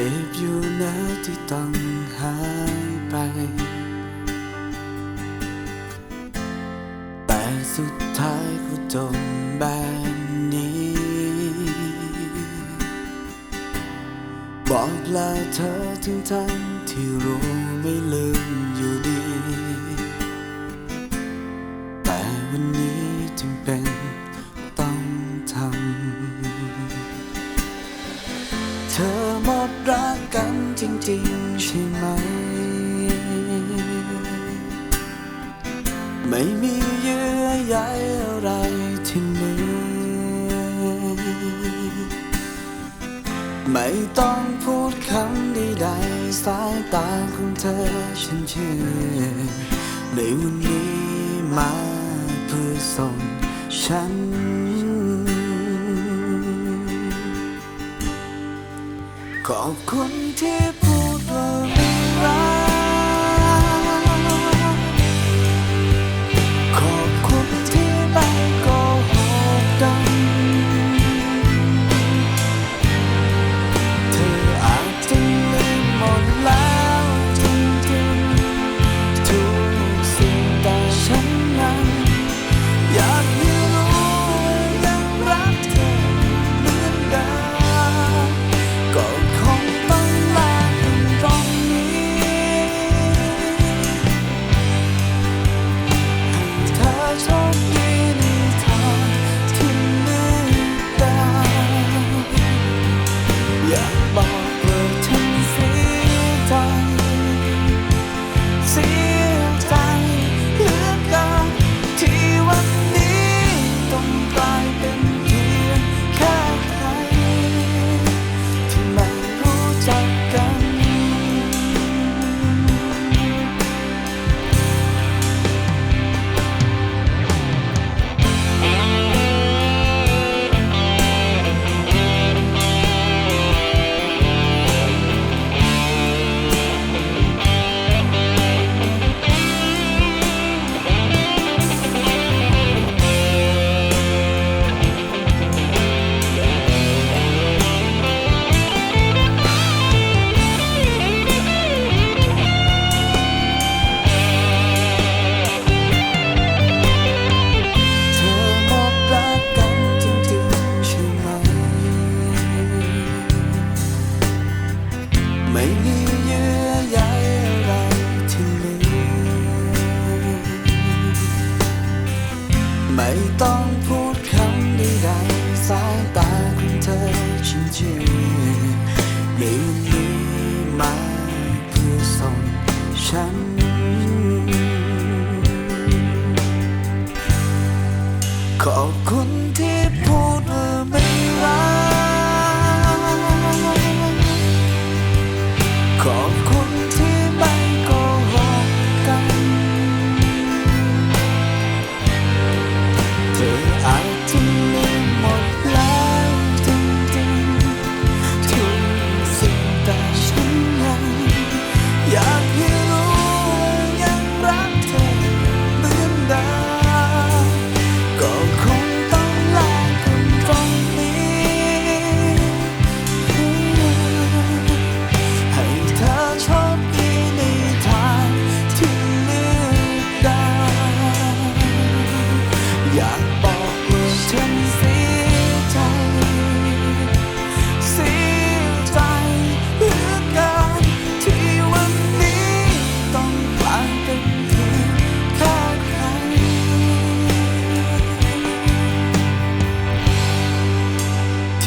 จ็บอยู่นะที่ต้องหายไป แต่สุดท้ายก็จมแบบนี้ บอกลาเธอทั้งทั้งที่รู้ไม่ลืมอยู่ดี แต่วันนี้จึงเป็น ใช่ไหม ไม่มีเยื่อใยอะไรที่หนี้ไม่ต้องพูดคำใดๆสายตาของเธอฉันเชื่อในวันนี้มาเพื่อส่งฉัน ขอบคุณที่ yeah, ไม่มีเยื่อใยอะไรที่เหลืไม่ต้องพูด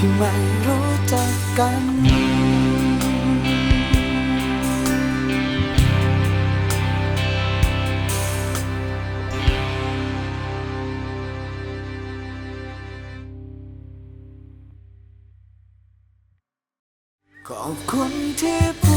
ที่ไม่รู้จักกัน ขอบคุณที่